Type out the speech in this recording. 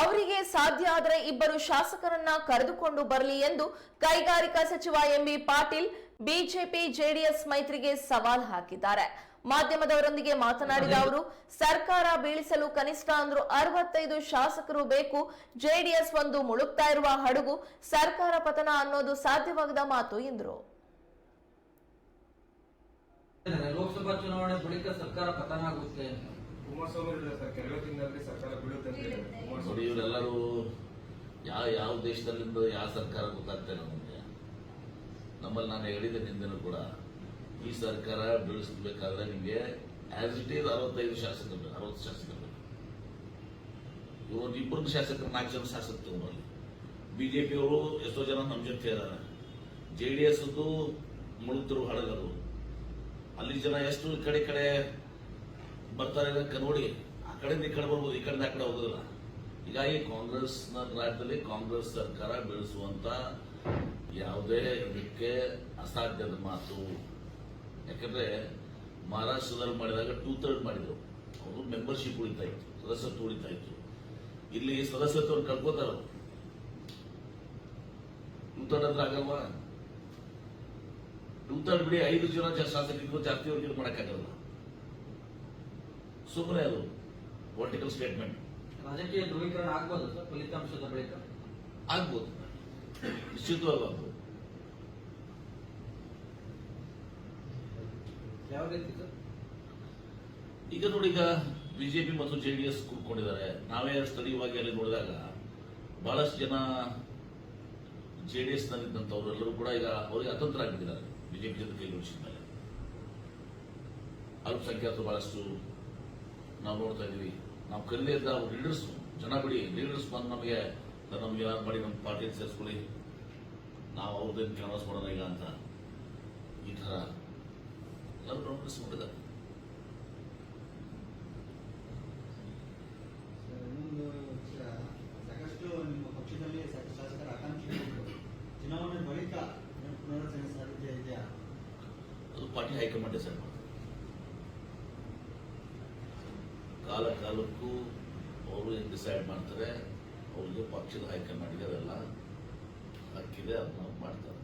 ಅವರಿಗೆ ಸಾಧ್ಯ ಆದರೆ ಇಬ್ಬರು ಶಾಸಕರನ್ನ ಕರೆದುಕೊಂಡು ಬರಲಿ ಎಂದು ಕೈಗಾರಿಕಾ ಸಚಿವ M B Patil BJP JDS ಮೈತ್ರಿಗೆ ಸವಾಲ್ ಹಾಕಿದ್ದಾರೆ. ಮಾಧ್ಯಮದವರೊಂದಿಗೆ ಮಾತನಾಡಿದ ಅವರು ಸರ್ಕಾರ ಬೀಳಿಸಲು ಕನಿಷ್ಠ ಅಂದ್ರು ಅರವತ್ತೈದು ಶಾಸಕರು ಬೇಕು. ಜೆಡಿಎಸ್ ಒಂದು ಮುಳುಗ್ತಾ ಇರುವ ಹಡಗು ಸರ್ಕಾರ ಪತನ ಅನ್ನೋದು ಸಾಧ್ಯವಾಗದ ಮಾತು ಎಂದರು. ಲೋಕಸಭಾ ಚುನಾವಣೆ ಬಳಿಕ ಸರ್ಕಾರ ಪತನ ಆಗುತ್ತೆ ಕುಮಾರಸ್ವಾಮಿ ಹೇಳಿದ್ದಾರೆ ಸರ್ ಕೆಲವೇ ತಿಂಗಳಲ್ಲಿ ಸರ್ಕಾರ ಯಾವ ದೇಶದಲ್ಲಿದ್ದು ದೇಶದಲ್ಲಿಂದ ಯಾವ ಸರ್ಕಾರ ಗೊತ್ತಾಗ್ತಾ ಇಲ್ಲ ನಮಗೆ. ನಮ್ಮಲ್ಲಿ ನಾನು ಹೇಳಿದ ನಿಂದನೂ ಕೂಡ ಈ ಸರ್ಕಾರ ಬೀಳಿಸಬೇಕಾದ್ರೆ ನಿಮಗೆ ಆಸ್ ಇಟ್ ಈಸ್ ಅರವತ್ತೈದು ಶಾಸಕರು, ಅರವತ್ತು ಶಾಸಕರು. ಇವರು ಇಬ್ಬರು ಶಾಸಕರು, ನಾಲ್ಕು ಜನ ಶಾಸಕರು ತಗೊಂಡ್ರಲ್ಲಿ ಬಿಜೆಪಿಯವರು ಎಷ್ಟೋ ಜನ ನಮ್ಮ ಜೊತೆ ಇದ್ದಾರೆ. ಜೆ ಡಿ ಎಸ್ ಮುಳುಗ್ತಿರು ಹಡಗರು. ಅಲ್ಲಿ ಜನ ಎಷ್ಟು ಕಡೆ ಕಡೆ ಬರ್ತಾರೆ ನೋಡಿ, ಆ ಕಡೆಯಿಂದ ಈ ಕಡೆ ಬರ್ಬೋದು, ಈ ಕಡೆಯಿಂದ ಆ ಕಡೆ ಹೋಗೋದಿಲ್ಲ. ಹೀಗಾಗಿ ಕಾಂಗ್ರೆಸ್ನ ರಾಜ್ಯದಲ್ಲಿ ಕಾಂಗ್ರೆಸ್ ಸರ್ಕಾರ ಬೀಳಿಸುವಂತ ಯಾವುದೇ ಇದಕ್ಕೆ ಅಸಾಧ್ಯದ ಮಾತು. ಯಾಕಂದ್ರೆ ಮಹಾರಾಷ್ಟ್ರದಲ್ಲಿ ಮಾಡಿದಾಗ ಟೂ ತರ್ಡ್ ಮಾಡಿದ್ರು. ಅವರು ಮೆಂಬರ್ಶಿಪ್ ಉಳಿತಾ ಇತ್ತು, ಸದಸ್ಯತ್ವ ಉಳಿತಾ ಇತ್ತು. ಇಲ್ಲಿ ಸದಸ್ಯತ್ವವನ್ನು ಕಳ್ಕೋತಾರ ಟೂ ತರ್ಡ್ ಅಂದ್ರೆ ಆಗಲ್ವಾ? ಟೂ ತರ್ಡ್ ಬಿಡಿ ಐದು ಜನ ಶಾಸಕರಿಗೂ ಜಾಸ್ತಿ ಅವ್ರಿಗೆ ಇದು ಮಾಡಕ್ಕಾಗಲ್ಲ. ಸುಮ್ಮನೆ ಅದು ಪೊಲಿಟಿಕಲ್ ಸ್ಟೇಟ್ಮೆಂಟ್ ರಾಜಕೀಯ ಧ್ರುವೀಕರಣ ಆಗ್ಬೋದು ಸರ್ ಫಲಿತಾಂಶದ ಬಳಿಕ. ಆಗ್ಬೋದು. ನಿಶ್ಚಿತವಾಗೂ ಆಗ್ಬೋದು ಯಾವ ರೀತಿ ಸರ್? ಈಗ ನೋಡಿ ಈಗ ಬಿಜೆಪಿ ಮತ್ತು ಜೆಡಿಎಸ್ ಕೂತ್ಕೊಂಡಿದ್ದಾರೆ. ನಾವೇ ಸ್ಥಳೀಯವಾಗಿ ಅಲ್ಲಿ ನೋಡಿದಾಗ ಬಹಳಷ್ಟು ಜನ ಜೆಡಿಎಸ್ ಎಸ್ ಎಲ್ಲರೂ ಕೂಡ ಈಗ ಅವರಿಗೆ ಅತಂತ್ರ ಆಗಿದ್ದಾರೆ. ಬಿಜೆಪಿ ಜೊತೆ ಕೈ ಜೋಡಿಸಿದ ಮೇಲೆ. ಅಲ್ಪಸಂಖ್ಯಾತರು ಬಹಳಷ್ಟು ನಾವು ನೋಡ್ತಾ ಇದೀವಿ ನಾವು ಇದ್ದಾವು ಲೀಡರ್ಸ್ ಜನ ಬಿಡಿ ಲೀಡರ್ಸ್ ಬಂದು ನಮಗೆ ನಮ್ಗೆ ಏನಾದ್ರು ಮಾಡಿ ನಮ್ಮ ಪಾರ್ಟಿ ಸೇರಿಸ್ಕೊಳ್ಳಿ ನಾವು ಅವ್ರದ್ದೇನು ಕ್ಯಾನ್ವಾಸ್ ಮಾಡೋಣ ಈಗ ಅಂತ. ಈ ಥರ ಎಲ್ಲರೂ ಗಮನಿಸ್ಕೊಂಡಿದ್ದಾರೆ ಸಾಕಷ್ಟು ನಿಮ್ಮ ಪಕ್ಷದಲ್ಲಿ ಶಾಸಕರ ಆಕಾಂಕ್ಷಿಗಳಿದ್ರು ಚುನಾವಣೆ ಬಳಿಕ ಪುನರಚನೆ ಸಾಧ್ಯತೆ ಇದೆಯಾ? ಅದು ಪಾರ್ಟಿ ಹೈಕಮಾಂಡ್ ಡಿಸೈಡ್ ಮಾಡ್ತಾರೆ ಕಾಲ ಕಾಲಕ್ಕೂ ಅವರು ಏನು ಡಿಸೈಡ್ ಮಾಡ್ತಾರೆ ಅವ್ರಿಗೆ ಪಕ್ಷದ ಹೈಕಮಾಂಡ್ಗೆ ಅದೆಲ್ಲ ಹಕ್ಕಿದೆ ಅದನ್ನ ಮಾಡ್ತಾರೆ.